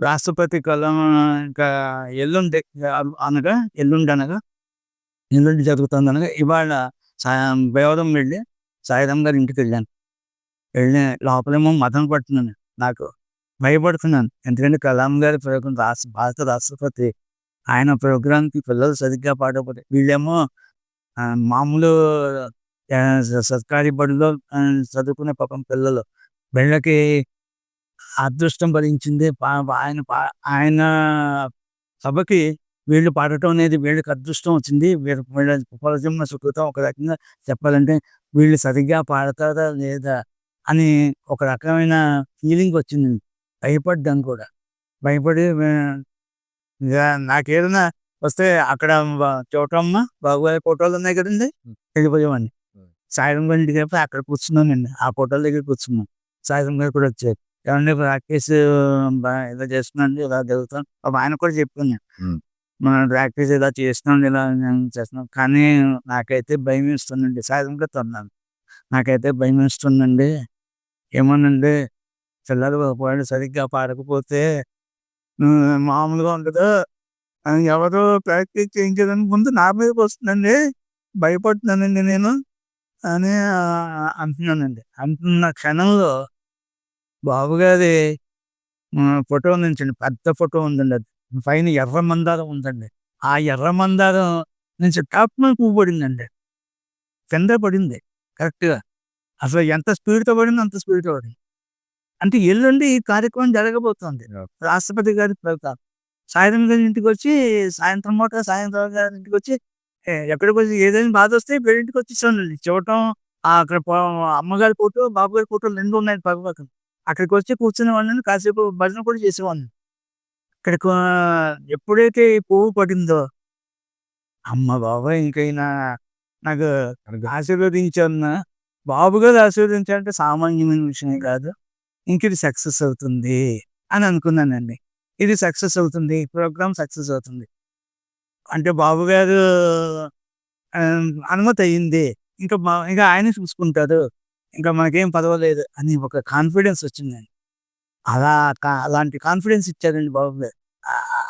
రాష్ట్రపతి కలం ఇంకా ఎల్లుండి అనగా ఎల్లుండి అనగా ఎల్లుండి జరుగుతుంది అనగా ఇవాళ సాయం బేవరం వెళ్ళి సాయిరామ్ గారి ఇంటికి వెళ్ళాను. వెళ్ళి లోపలేమో మతం పడుతున్నాను నాకు భయపడుతున్నాను. ఎందుకంటే కలాం గారి ప్రోగ్రాం రాష్ట్ర భారత రాష్ట్రపతి ఆయన ప్రోగ్రాంకి పిల్లలు సరిగ్గా పాడకపోతే వీళ్ళేమో మామూలు సర్కారీ బడిలో చదువుకునే పాపం పిల్లలు. వీళ్ళకి అదృష్టం భరించింది. ఆయన ఆయన సభకి వీళ్ళు పాడటం అనేది వీళ్ళకి అదృష్టం వచ్చింది. వీళ్ళ వీళ్ళ పునర్జన్మ సుకృతం ఒక రకంగా చెప్పాలంటే వీళ్ళు సరిగ్గా పాడతారా లేదా అని ఒక రకమైన ఫీలింగ్ వచ్చింది. భయపడ్డాను కూడా. భయపడి నాకేదైనా వస్తే అక్కడ చోటమ్మ బాబుగారి ఫోటోలు ఉన్నాయి కదండి. వెళ్ళిపోయామండి. సాయంత్రం గారి ఇంటికి అక్కడ కూర్చున్నానండి. ఆ ఫోటోల దగ్గర కూర్చున్నాం. సాయంత్రం గారు కూడా వచ్చారు. ఏమంటే ప్రాక్టీస్ ఇలా చేస్తున్నాండి ఇలా జరుగుతాం. పాపం ఆయన కూడా చెప్పుకున్నాను Hmm. మనం ప్రాక్టీస్ ఇలా చేస్తున్నాం ఇలా నేను చేస్తున్నాం. కానీ నాకైతే భయం ఇస్తుందండి కూడా తన్నాను. నాకైతే భయం ఇస్తుందండి ఏమోనండి పిల్లలు ఒకవేళ సరిగ్గా పాడకపోతే మామూలుగా ఉండదు. ఎవరో ప్రాక్టీస్ చేయించదని ముందు నా మీదకి వస్తుందండి. భయపడుతున్నానండి నేను. అని అంటున్నానండి. అంటున్న క్షణంలో బాబు గారి ఆ, ఫోటో నుంచండి పెద్ద ఫోటో ఉందండి అది. పైన ఎర్ర మందారం ఉందండి. ఆ ఎర్ర మందారం నుంచి టాప్ మీద పువ్వు పడిందండి కింద పడింది కరెక్ట్గా. అసలు ఎంత స్పీడ్తో పడిందో అంత స్పీడ్తో పడింది. అంటే ఎల్లుండి ఈ కార్యక్రమం జరగబోతోంది. రాష్ట్రపతి గారి ప్రోగ్రాం సాయంత్రం గారి ఇంటికి వచ్చి సాయంత్రం పూట సాయంత్రం గారి ఇంటికి వచ్చి ఎక్కడికి వచ్చి ఏదైనా బాధ వస్తే ఇంటికి వచ్చి చూడండి. చూడటం అక్కడ అమ్మగారి ఫోటో బాబు గారి ఫోటో రెండు ఉన్నాయి పక్క పక్కన అక్కడికి వచ్చి కూర్చునే వాళ్ళని కాసేపు భజన కూడా చేసేవాడిని. ఇక్కడికి ఆ, ఎప్పుడైతే ఈ పువ్వు పడిందో. అమ్మ బాబాయ్ ఇంకైనా నాకు ఆశీర్వదించన్న బాబు గారు ఆశీర్వదించాలంటే సామాన్యమైన విషయం కాదు. ఇంక ఇది సక్సెస్ అవుతుంది అని అనుకున్నానండి. ఇది సక్సెస్ అవుతుంది ప్రోగ్రామ్ సక్సెస్ అవుతుంది. అంటే బాబు గారు అనుమతి అయ్యింది ఇంకా ఇంకా ఆయన చూసుకుంటారు ఇంకా మనకేం పర్వాలేదు అని ఒక కాన్ఫిడెన్స్ వచ్చిందండి. అలా కా- అలాంటి కాన్ఫిడెన్స్ ఇచ్చారండి బాబు. గారు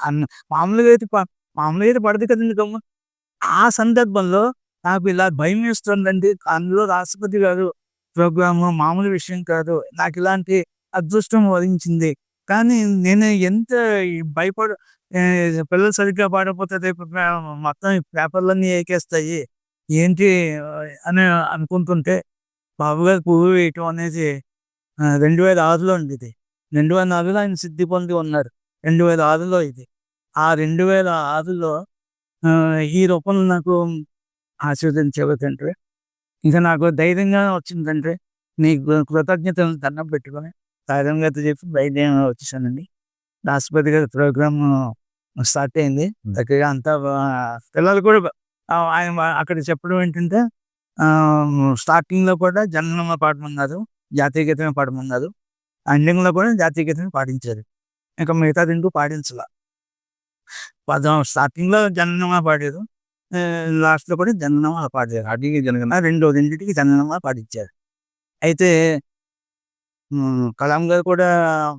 అన్న మామూలుగా అయితే మామూలుగా అయితే పడదు కదండి గమ్మ. ఆ సందర్భంలో నాకు ఇలా భయం వేస్తుందండి. అందులో రాష్ట్రపతి గారు ప్రోగ్రామ్ మామూలు విషయం కాదు. నాకు ఇలాంటి అదృష్టం వరించింది. కానీ నేను ఎంత భయపడ పిల్లలు సరిగ్గా పాడకపోతే రేపు మొత్తం పేపర్లన్నీ ఏకేస్తాయి. ఏంటి అని అనుకుంటుంటే బాబు గారు పువ్వు వేయటం అనేది రెండు వేల ఆరులో అండి ఇది రెండు వేల నాలుగులో ఆయన సిద్ధి పొంది ఉన్నారు. రెండు వేల ఆరులో ఇది. ఆ రెండు వేల ఆరులో ఈ రూపంలో నాకు ఆశీర్వదించేవి తండ్రి. ఇంకా నాకు ధైర్యంగా వచ్చిందంటే నీకు కృతజ్ఞతలు దండం పెట్టుకొని గారితో చెప్పి బయట వచ్చేసానండి. రాష్ట్రపతి గారి ప్రోగ్రామ్ స్టార్ట్ అయింది. చక్కగా అంతా పిల్లలు కూడా ఆయన అక్కడ చెప్పడం ఏంటంటే స్టార్టింగ్లో కూడా జనగణమ పాడమన్నారు జాతీయ గీతమే పాడమన్నారు ఎండింగ్లో కూడా జాతీయ గీతమే పాడించారు ఇంకా మిగతా రెండు పాడించాల పదం స్టార్టింగ్లో జనగణమ పాడారు. లాస్ట్లో కూడా జనగణమ పాడారు. అడిగి జనగణ రెండు రెండింటికి జనగణమ పాడించారు అయితే కలాం గారు కూడా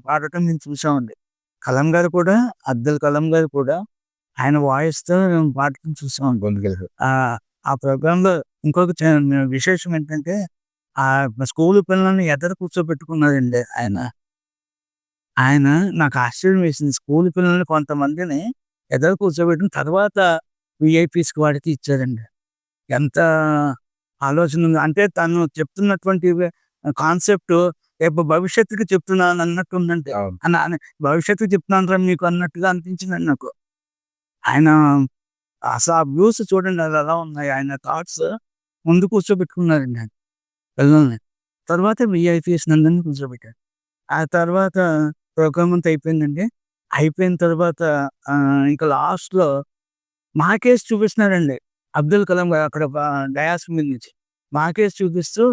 పాడటం నేను చూసామండి కలాం గారు కూడా అబ్దుల్ కలాం గారు కూడా ఆయన వాయిస్తో నేను పాడటం చూసామండి గొంతుకెళ్ళి ఆ ఆ ప్రోగ్రామ్లో ఇంకొక విశేషం ఏంటంటే ఆ స్కూల్ పిల్లల్ని ఎదర కూర్చోబెట్టుకున్నారండి ఆయన. ఆయన నాకు ఆశ్చర్యం వేసింది. స్కూల్ పిల్లల్ని కొంతమందిని ఎదర కూర్చోబెట్టిన తర్వాత విఐపీస్కి వాడికి ఇచ్చారండి ఎంత ఆలోచన ఉంది. అంటే తను చెప్తున్నటువంటి కాన్సెప్ట్ రేపు భవిష్యత్తుకి చెప్తున్నాను అన్నట్టు అన్న- భవిష్యత్తుకి చెప్తున్నాను రా మీకు అన్నట్టుగా అనిపించిందండి నాకు. ఆయన అసలు ఆ వ్యూస్ చూడండి అది ఎలా ఉన్నాయి? ఆయన థాట్స్ ముందు కూర్చోబెట్టుకున్నారండి ఆయన పిల్లల్ని. తర్వాత విఐపీఎస్ నందని కూర్చోబెట్టారు. ఆ తర్వాత ప్రోగ్రామ్ అంతా అయిపోయిందండి. అయిపోయిన తర్వాత ఆ, ఇంకా లాస్ట్లో మాకేసి చూపిస్తున్నారండి. అబ్దుల్ కలాం గారు అక్కడ డయాస్ మీద నుంచి. మాకేసి చూపిస్తూ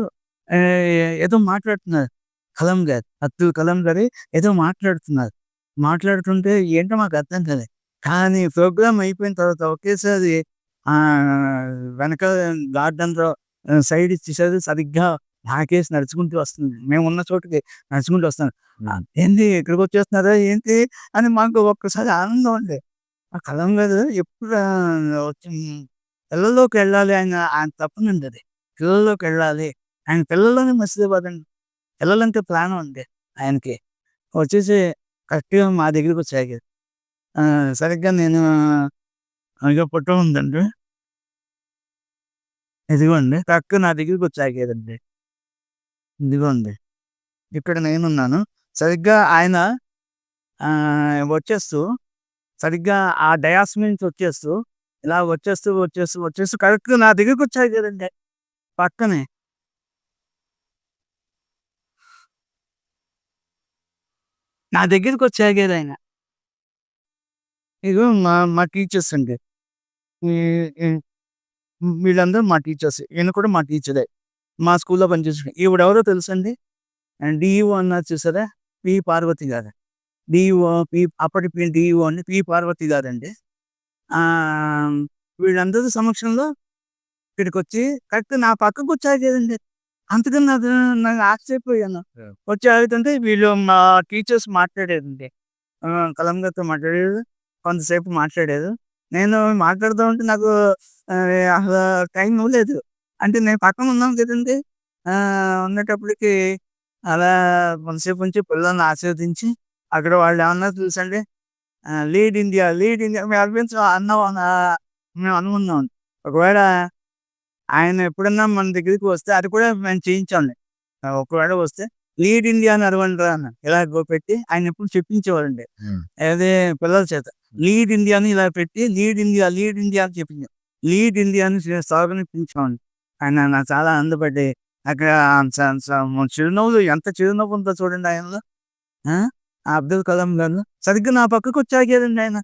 ఏదో మాట్లాడుతున్నారు కలాం గారు అబ్దుల్ కలాం గారి ఏదో మాట్లాడుతున్నారు. మాట్లాడుతుంటే ఏంటో మాకు అర్థం కాలేదు కానీ ప్రోగ్రామ్ అయిపోయిన తర్వాత ఒకేసారి వెనక గార్డెన్లో సైడ్ ఇచ్చేసారు సరిగ్గా నాకేసి నడుచుకుంటూ వస్తుంది. మేము ఉన్న చోటుకి నడుచుకుంటూ వస్తాను. ఏంది ఇక్కడికి వచ్చేస్తున్నారా ఏంటి? అని మాకు ఒక్కసారి ఆనందం ఉండే ఆ కలం గారు ఎప్పుడు పిల్లల్లోకి వెళ్ళాలి ఆయన ఆయన తప్పనండి అది. పిల్లల్లోకి వెళ్ళాలి. ఆయన పిల్లల్లోనే మర్చిపోదండి పిల్లలంటే ప్రాణం ఉంది ఆయనకి. వచ్చేసి కరెక్ట్గా మా దగ్గరికి వచ్చాయి సరిగ్గా నేను ఇక పుట్ట ఉందండి. ఇదిగోండి కరెక్ట్గా నా దగ్గరికి వచ్చాకేదండి. ఇదిగోండి ఇక్కడ నేనున్నాను. సరిగ్గా ఆయన వచ్చేస్తూ సరిగ్గా ఆ డయాస్ నుంచి వచ్చేస్తూ ఇలా వచ్చేస్తూ వచ్చేస్తూ వచ్చేస్తూ కరెక్ట్ నా దగ్గరికి వచ్చాయి కదండి పక్కనే. నా దగ్గరికి వచ్చాయి కదా ఆయన ఇదిగో మా మా టీచర్స్ అండి. వీళ్ళందరూ మా టీచర్స్. ఈయన కూడా మా టీచరే. మా స్కూల్లో పనిచేసిన ఈవిడెవరో తెలుసండి? డిఈఓ అన్నారు చూసారా? పి. పార్వతి గారు. DEO P. అప్పటి పి డిఈఓ అని పి. పార్వతి గారండి. ఆ, వీళ్ళందరి సమక్షంలో ఇక్కడికి వచ్చి కరెక్ట్ నా పక్కకు వచ్చారు కదండి. అందుకని నాకు నాకు ఆశ్చర్యపోయాను. వచ్చి అడుగుతుంటే వీళ్ళు మా టీచర్స్ మాట్లాడేదండి కలం గారితో మాట్లాడేది కొంతసేపు మాట్లాడారు. నేను మాట్లాడుతూ ఉంటే నాకు అసలు టైం ఇవ్వలేదు. అంటే నేను పక్కన ఉన్నాం కదండి. ఆ, అలా కొంతసేపు ఉంచి పిల్లల్ని ఆశీర్వదించి అక్కడ వాళ్ళు ఏమన్నా చూసండి లీడ్ ఇండియా లీడ్ ఇండియా మేము అనిపించ అన్నాం మేము అనుకున్నాం. ఒకవేళ ఆయన ఎప్పుడన్నా మన దగ్గరికి వస్తే అది కూడా మేము చేయించాలి. ఒకవేళ వస్తే లీడ్ ఇండియా అని అరవండి అన్న ఇలా పెట్టి ఆయన ఎప్పుడు చెప్పించేవారండి. అదే పిల్లల చేత. లీడ్ ఇండియాని ఇలా పెట్టి లీడ్ ఇండియా లీడ్ ఇండియా అని చెప్పింది. లీడ్ ఇండియాని సాగనిపించామండి ఆయన నాకు చాలా ఆనందపడ్డాయి. అక్కడ చిరునవ్వులు ఎంత చిరునవ్వు ఉందో చూడండి ఆయనలో. అబ్దుల్ కలాం గారు. సరిగ్గా నా పక్కకు వచ్చాకేదండి ఆయన.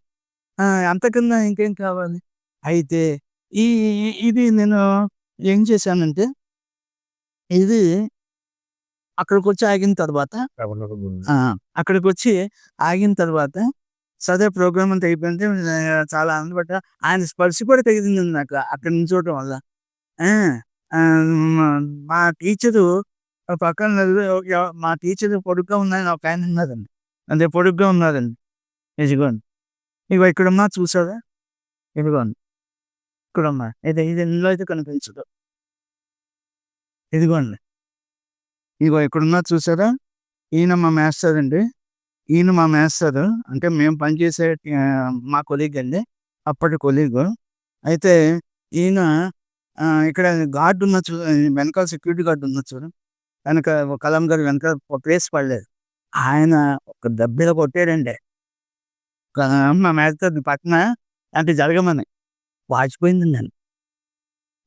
అంతకన్నా ఇంకేం కావాలి? అయితే ఈ- ఇది నేను ఏం చేశానంటే ఇది అక్కడికి వచ్చి ఆగిన తర్వాత. ఆ! అక్కడికొచ్చి ఆగిన తర్వాత సరే ప్రోగ్రామ్ అంతా అయిపోయింది. చాలా ఆనందపడ్డా. ఆయన స్పర్శ కూడా తగిలిందండి నాకు అక్కడ నించోవటం వల్ల. ఆ! ఆహ్, మా టీచరు పక్కన మా టీచరు పొడుగ్గా ఉన్నాయన ఒకాయన ఉన్నారండి. అంటే పొడుగ్గా ఉన్నారండి. ఇదిగోండి. ఇగో ఇక్కడున్నారు చూసారా? ఇదిగోండి. ఇక్కడున్నారు. ఇది ఇది ఇందులో అయితే కనిపించదు. ఇదిగోండి. ఇగో ఇక్కడున్నారు చూసారా? ఈయన మా మాస్టర్ అండి. ఈయన మా మాస్టర్. అంటే మేము పనిచేసే మా కొలీగ్ అండి. అప్పటి కొలీగు. అయితే ఈయన ఇక్కడ గార్డ్ ఉన్న చూ వెనకాల సెక్యూరిటీ గార్డ్ ఉన్న చూడు. వెనక కలాం గారు వెనకాల ప్లేస్ పడలేదు. ఆయన ఒక దబ్బిలో కొట్టాడండి. మా మేస్టర్ పక్కన అంటే జరగమని. వాచిపోయింది నేను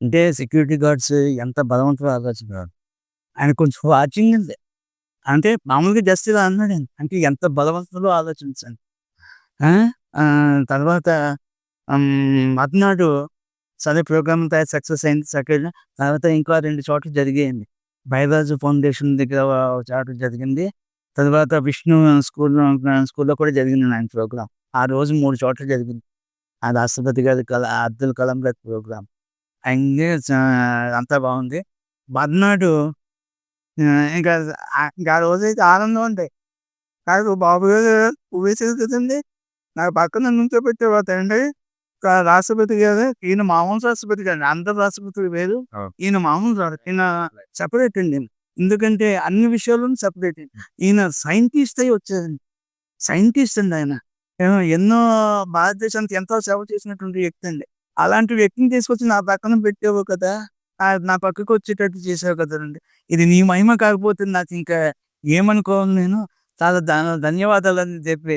అంటే సెక్యూరిటీ గార్డ్స్ ఎంత బలవంతులో ఆలోచించారు. ఆయన కొంచెం వాచింగ్ ఉంది. అంటే మామూలుగా జస్ట్ ఇలా అన్నాడు అంటే ఎంత బలవంతులో ఆలోచించండి. ఆ! తర్వాత మర్నాడు సరే ప్రోగ్రామ్ తయారు సక్సెస్ అయింది. సెకండ్ తర్వాత ఇంకా రెండు చోట్ల జరిగాయండి. బైరాజు ఫౌండేషన్ దగ్గర ఒక చోట జరిగింది. తర్వాత విష్ణు స్కూల్‌లో స్కూల్‌లో కూడా జరిగింది ఆయన ప్రోగ్రామ్. ఆ రోజు మూడు చోట్ల జరిగింది. ఆ రాష్ట్రపతి గారి కల అబ్దుల్ కలాం గారి ప్రోగ్రామ్. అయింది. చ అంతా బాగుంది. మర్నాడు ఇంకా ఇంకా ఆ రోజైతే ఆనందం అండి. కాదు బాబు గారు కదండీ! నాకు పక్కన నుంచోబెట్టేవారండి. క రాష్ట్రపతి గారు ఈయన మామూలు రాష్ట్రపతి కాదండి. అందరు రాష్ట్రపతులు వేరు. ఈయన మామూలు. ఈయన సెపరేట్ అండి. ఎందుకంటే అన్ని విషయాల్లోనూ సెపరేట్. ఈయన సైంటిస్ట్ అయ్యి వచ్చారండి. సైంటిస్ట్ అండి ఆయన. ఎన్నో భారతదేశానికి ఎంతో సేవ చేసినటువంటి వ్యక్తి అండి. అలాంటి వ్యక్తిని తీసుకొచ్చి నా పక్కన పెట్టావు కదా! నా పక్కకు వచ్చేటట్టు చేసావు కదండి ఇది నీ మహిమ కాకపోతే నాకు ఇంకా ఏమనుకోవాలి నేను. చాలా ధన్యవాదాలు అని చెప్పి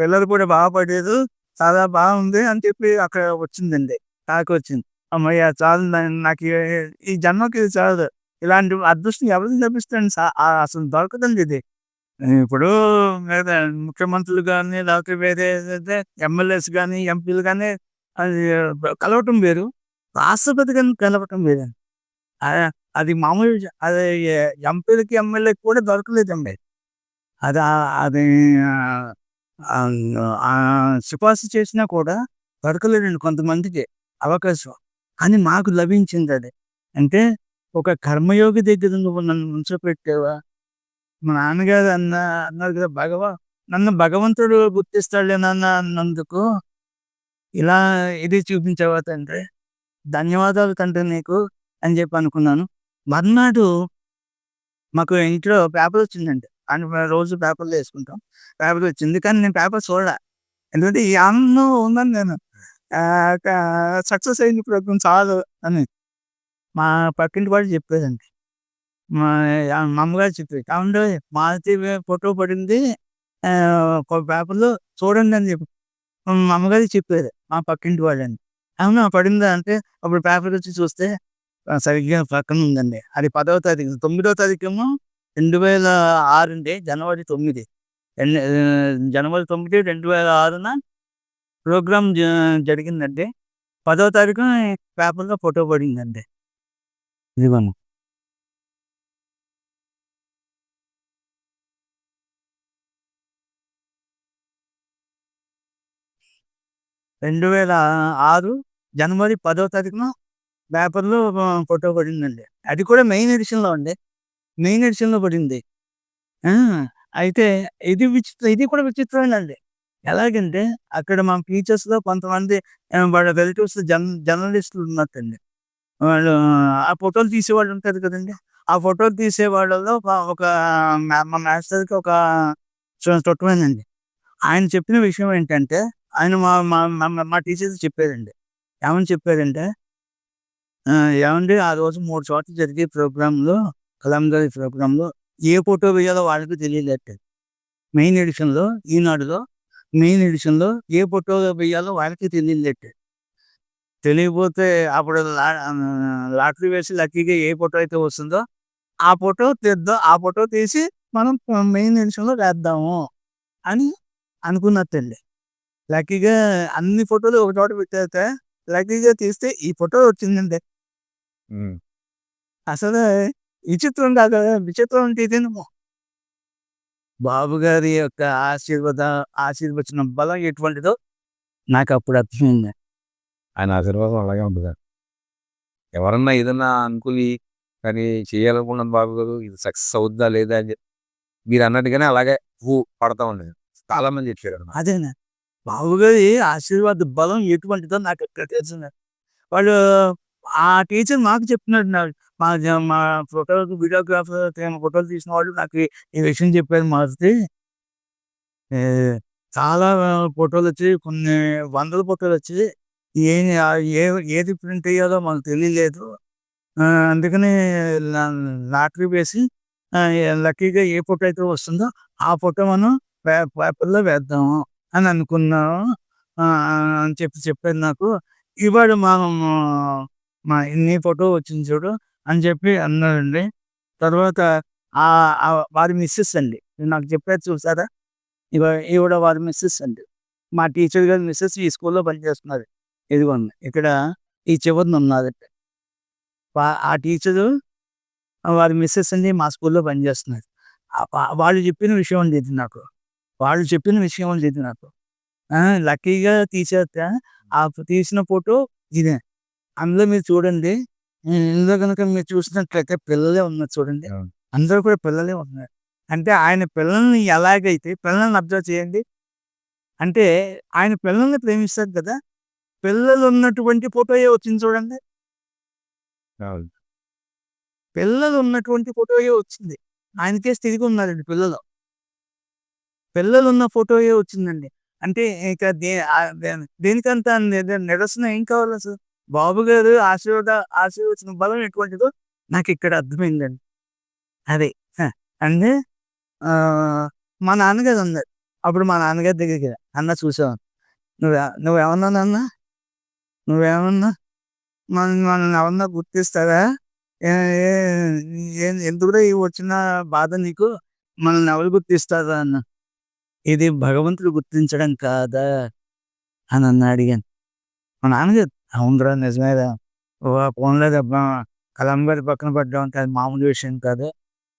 పిల్లలు కూడా బాగుపడారు. చాలా బాగుంది అని చెప్పి అక్కడ వచ్చిందండి. కాకు వచ్చింది. అమ్మయ్య చాలు నాకు ఈ జన్మకి ఇది చాలు. ఇలాంటి అదృష్టం ఎవరికి లభిస్తాను అసలు దొరకదండి ఇది. ఇప్పుడు ముఖ్యమంత్రులు కానీ లేకపోతే వేరే ఏదైతే ఎమ్మెల్యేస్ కానీ ఎంపీలు కానీ అది కలవటం వేరు. రాష్ట్రపతి గారిని కలవటం లేదండి అది మామూలు అది ఎంపీలకి, ఎమ్మెల్యేకి కూడా దొరకలేదండి. అది అది సిఫార్సు చేసినా కూడా దొరకలేదండి కొంతమందికి అవకాశం. కానీ మాకు లభించింది అది. అంటే ఒక కర్మయోగి దగ్గర నువ్వు నన్ను ఉంచపెట్టావా మా నాన్నగారు అన్న అన్నారు కదా భగవా నన్ను భగవంతుడు గుర్తిస్తాడులే నాన్న అన్నందుకు. ఇలా ఇది చూపించావా తండ్రి? ధన్యవాదాలు తండ్రి నీకు అని చెప్పి అనుకున్నాను. మర్నాడు మాకు ఇంట్లో పేపర్ వచ్చిందండి. అని రోజు పేపర్లు వేసుకుంటాం. పేపర్ వచ్చింది. కానీ నేను పేపర్ చూడలే. ఎందుకంటే ఈ ఆనందం ఉందని నేను సక్సెస్ అయింది ప్రోగ్రామ్ చాలు అని మా పక్కింటి వాడు చెప్పేదండి మా అమ్మగారు చెప్పేది కాబట్టి మారుతి ఫోటో పడింది ఒక పేపర్లో చూడండి అని చెప్పి మా అమ్మగారు చెప్పేది మా పక్కింటి వాళ్ళని అవునా. పడిందా అంటే అప్పుడు పేపర్ వచ్చి చూస్తే సరిగ్గా పక్కన ఉందండి. అది పదవ తారీఖు తొమ్మిదవ తారీఖేమో రెండు వేల ఆరు అండి జనవరి తొమ్మిది. జనవరి తొమ్మిది రెండు వేల ఆరున ప్రోగ్రామ్ జరిగిందండి. పదవ తారీఖు పేపర్లో ఫోటో పడిందండి. ఇదిగోను రెండు వేల ఆరు జనవరి పదో తారీఖున పేపర్లో ఫోటో పడిందండి. అది కూడా మెయిన్ ఎడిషన్లో అండి. మెయిన్ ఎడిషన్లో పడింది. ఆ, అయితే ఇది విచిత్ర ఇది కూడా విచిత్రమేనండి ఎలాగంటే అక్కడ మా టీచర్స్లో కొంతమంది వాళ్ళ రిలేటివ్స్ జర్న జర్నలిస్టులు ఉన్నట్టండి. వాళ్ళు ఆ ఫోటోలు తీసేవాళ్ళు ఉంటారు కదండి. ఆ ఫోటోలు తీసే వాళ్ళలో ఒక మా- మాస్టర్కి ఒక చు- ఆయన చెప్పిన విషయం ఏంటంటే ఆయన మా మా మా- మా టీచర్స్ చెప్పారండి. ఏమని చెప్పారంటే ఆ, ఏమండి ఆ రోజు మూడు చోట్ల జరిగే ప్రోగ్రాంలో కలందరి ప్రోగ్రాంలో ఏ ఫోటో వేయాలో వాళ్ళకి తెలియలేట మెయిన్ ఎడిషన్లో ఈనాడులో మెయిన్ ఎడిషన్లో ఏ ఫోటో వేయాలో వాళ్ళకి తెలియలేట తెలియకపోతే అప్పుడు లాటరీ వేసి లక్కీగా ఏ ఫోటో అయితే వస్తుందో ఆ ఫోటో తీద్దాం ఆ ఫోటో తీసి మనం మెయిన్ ఎడిషన్లో వేద్దాము అని అనుకున్నట్టండి. లక్కీగా అన్ని ఫోటోలు ఒక చోట పెట్టేస్తే లక్కీగా తీస్తే ఈ ఫోటో వచ్చిందండి. అసలు విచిత్రం కాదు కదా, విచిత్రం అంటే ఇదేనేమో బాబు గారి యొక్క ఆశీర్వాద ఆశీర్వచనం బలం ఎటువంటిదో నాకు అప్పుడు అర్థమైంది. ఆయన ఆశీర్వాదం అలాగే ఉంటుంది ఎవరన్నా ఏదన్నా అనుకుని కానీ చేయాలనుకున్నాను బాబు గారు ఇది సక్సెస్ అవుద్దా లేదా అని చెప్పి మీరు అన్నట్టుగానే అలాగే పడతా ఉండేది చాలా మంది చెప్పారు. అదేనా? బాబుగారి ఆశీర్వాద బలం ఎటువంటిదో నాకు ఇక్కడ తెలిసింది. వాళ్ళు ఆ టీచర్ మాకు చెప్తున్నాడు నాకు మా మా ఫోటో వీడియోగ్రాఫర్ ఫోటోలు తీసిన వాళ్ళు నాకు ఈ- విషయం చెప్పారు మారుతి. చాలా ఫోటోలు వచ్చి కొన్ని వందల ఫోటోలు వచ్చి ఏ ఏ ఏది ప్రింట్ అయ్యాలో మాకు తెలియలేదు. ఆ, అందుకని లాటరీ వేసి లక్కీగా ఏ ఫోటో అయితే వస్తుందో ఆ ఫోటో మనం పే- పేపర్లో వేద్దాము. అని అనుకున్నాను ఆ, అని చెప్పి చెప్పారు నాకు. ఇవాడు మా మా నీ ఫోటో వచ్చింది చూడు అని చెప్పి అన్నాడండి. తర్వాత ఆ వారి మిస్సెస్ అండి. నాకు చెప్పారు చూసారా? ఇవ ఈవిడ వారి మిస్సెస్ అండి. మా టీచర్ గారి మిస్సెస్ ఈ స్కూల్లో పనిచేస్తున్నారు. ఇదిగోండి ఇక్కడ ఈ చివరిన ఉన్నదండి ఆ టీచరు వారి మిస్సెస్ అండి మా స్కూల్లో పనిచేస్తున్నారు. వాళ్ళు చెప్పిన విషయం అండి ఇది నాకు. వాళ్ళు చెప్పిన విషయం అండి ఇది నాకు. ఆ, లక్కీగా తీసేస్తే ఆ తీసిన ఫోటో ఇదే. అందులో మీరు చూడండి ఇందులో కనుక మీరు చూసినట్లయితే పిల్లలే ఉన్నారు చూడండి. అందరూ కూడా పిల్లలే ఉన్నారు. అంటే ఆయన పిల్లల్ని ఎలాగైతే పిల్లల్ని అబ్జర్వ్ చేయండి. అంటే ఆయన పిల్లల్ని ప్రేమిస్తారు కదా పిల్లలు ఉన్నటువంటి ఫోటోయే వచ్చింది చూడండి. పిల్లలు ఉన్నటువంటి ఫోటోయే వచ్చింది. ఆయనకే తిరిగి ఉన్నారండి పిల్లలు. పిల్లలు ఉన్న ఫోటోయే వచ్చిందండి. అంటే ఇంకా దే దేనికంత నిరసన ఏం కావాలి అసలు బాబు గారు ఆశీర్వాద ఆశీర్వచన బలం ఎటువంటిదో నాకు ఇక్కడ అర్థమైందండి. అదే అంటే మా నాన్నగారు అన్నారు. అప్పుడు మా నాన్నగారి దగ్గరికి అన్న చూసావు? నువ్వు నువ్వేమన్నా నాన్న? నువ్వేమన్నా? మన మనల్ని ఎవరన్నా గుర్తిస్తారా? ఎందుకు ఈ వచ్చిన బాధ నీకు? మనల్ని ఎవరు గుర్తిస్తారా? అన్న. ఇది భగవంతుడు గుర్తించడం కాదా? అని అన్న అడిగాను. మా నాన్నగారు అవునరా నిజమేదా ఓ తప్ప కలం గారి పక్కన పడ్డాం అంటే అది మామూలు విషయం కాదు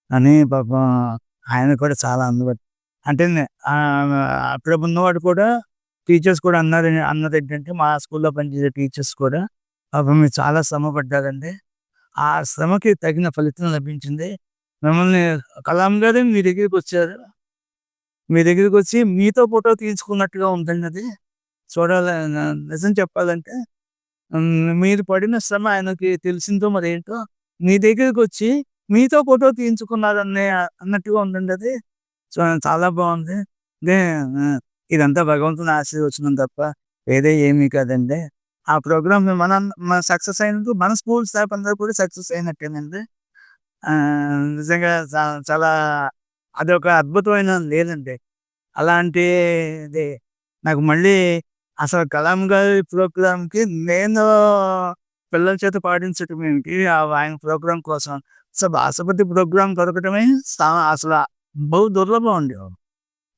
అని పాపం ఆయన కూడా చాలా అందుబాటు అంటే ఆ, అక్కడ ఉన్నవాడు కూడా టీచర్స్ కూడా అన్నారు అన్నది ఏంటంటే మా స్కూల్లో పనిచేసే టీచర్స్ కూడా పాపం మీరు చాలా శ్రమ పడ్డారండి. ఆ శ్రమకి తగిన ఫలితం లభించింది. మిమ్మల్ని కలాం గారే మీ దగ్గరికి వచ్చారు. మీ దగ్గరికొచ్చి మీతో ఫోటో తీయించుకున్నట్టుగా ఉందండి అది. చూడాలి నిజం చెప్పాలంటే మీరు పడిన శ్రమ ఆయనకి తెలిసిందో మరి ఏంటో మీ దగ్గరికొచ్చి మీతో ఫోటో తీయించుకున్నారనే అన్నట్టుగా ఉందండి అది. సో, చాలా బాగుంది ఇదంతా భగవంతుని ఆశీర్వచనం తప్ప వేరే ఏమీ కాదండి. ఆ ప్రోగ్రామ్ మన మన సక్సెస్ అయినట్టు మన స్కూల్ స్టాఫ్ అందరూ కూడా సక్సెస్ అయినట్టేనండి. నిజంగా చాలా అదొక అద్భుతమైన లేదండి. అలాంటిది నాకు మళ్ళీ అసలు కలాం గారి ప్రోగ్రామ్‌కి నేను పిల్లల చేత పాడించటం ఆయన ప్రోగ్రామ్ కోసం అసలు రాష్ట్రపతి ప్రోగ్రామ్ దొరకటమే సా బహు దుర్లభం అండి.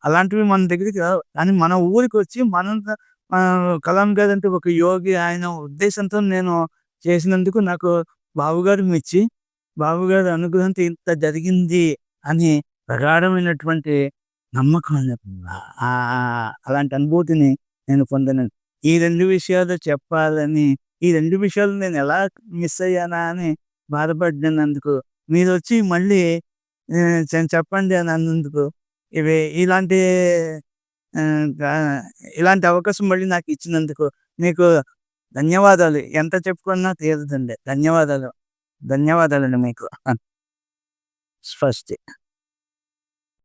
అలాంటివి మన దగ్గరికి కానీ మన ఊరికొచ్చి మనం మన కలాం అంటే ఒక యోగి ఆయన ఉద్దేశంతో నేను చేసినందుకు నాకు బాబుగారు మెచ్చి, బాబుగారి అనుగ్రహంతో ఇంత జరిగింది అని ప్రగాఢమైనటువంటి నమ్మకం అలాంటి అనుభూతిని నేను పొందాను. ఈ రెండు విషయాలు చెప్పాలని ఈ రెండు విషయాలు నేను ఎలా మిస్ అయ్యానా అని బాధపడినందుకు మీరు వచ్చి మళ్ళీ చెప్పండి అని అన్నందుకు ఇవి ఇలాంటి ఇలాంటి అవకాశం మళ్ళీ నాకు ఇచ్చినందుకు మీకు ధన్యవాదాలు. ఎంత చెప్పుకున్నా తీరదండి. ధన్యవాదాలు. ధన్యవాదాలండి మీకు. స్వస్తి.